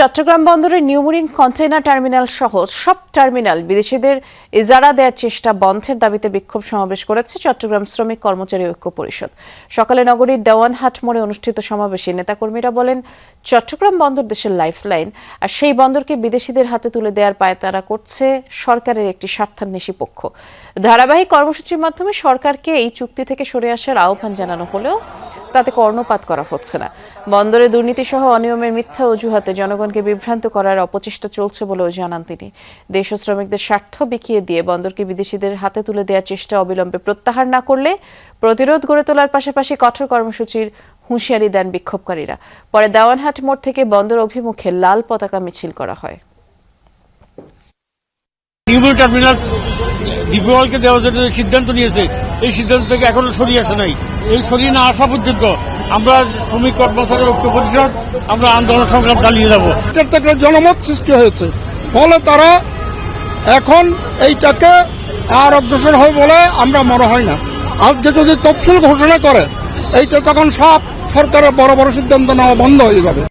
চট্টগ্রাম বন্দরের New Mooring container terminal সহ সব টার্মিনাল বিদেশিদের ইজারা দেওয়ার চেষ্টা বন্ধের দাবিতে বিক্ষোভ সমাবেশ করেছে চট্টগ্রাম শ্রমিক কর্মচারী ঐক্য পরিষদ। সকালে নগরীর দেওয়ানহাট মোড়ে অনুষ্ঠিত সমাবেশে নেতাকর্মীরা বলেন, চট্টগ্রাম বন্দর দেশের লাইফলাইন, আর সেই বন্দরকে বিদেশিদের হাতে তুলে দেওয়ার পায়তারা করছে সরকারের একটি স্বার্থান্বেষী পক্ষ। ধারাবাহিক কর্মসূচির মাধ্যমে সরকারকে এই চুক্তি থেকে সরে আসার আহ্বান জানানো হলেও তাতে কর্ণপাত করা হচ্ছে না। বন্দরে দুর্নীতি সহ অনিয়মের মিথ্যা অজুহাতে জনগণকে বিভ্রান্ত করার অপচেষ্টা চলছে বলেও জানান তিনি। দেশ ও শ্রমিকদের স্বার্থ বিকিয়ে দিয়ে বন্দরকে বিদেশিদের হাতে তুলে দেওয়ার চেষ্টা অবিলম্বে প্রত্যাহার না করলে প্রতিরোধ গড়ে তোলার পাশাপাশি কঠোর কর্মসূচির হুঁশিয়ারি দেন বিক্ষোভকারীরা। পরে দেওয়ানহাট মোড় থেকে বন্দর অভিমুখে লাল পতাকা মিছিল করা হয়। নিউমো টার্মিনাল ডিপিওয়ালকে দেওয়ার জন্য সিদ্ধান্ত নিয়েছে। এই সিদ্ধান্ত থেকে এখনও সরিয়ে আসে নাই। এই সরিয়ে না আসা পর্যন্ত আমরা শ্রমিক কর্মচারী ঐক্য পরিষদ আমরা আন্দোলন সংগ্রাম চালিয়ে যাব। এটার জনমত সৃষ্টি হয়েছে। ফলে তারা এখন এইটাকে আর অগ্রসর হয় বলে আমরা মনে হয় না। আজকে যদি তফসিল ঘোষণা করে, এইটা তখন সব সরকারের বড় বড় সিদ্ধান্ত নেওয়া বন্ধ হয়ে যাবে।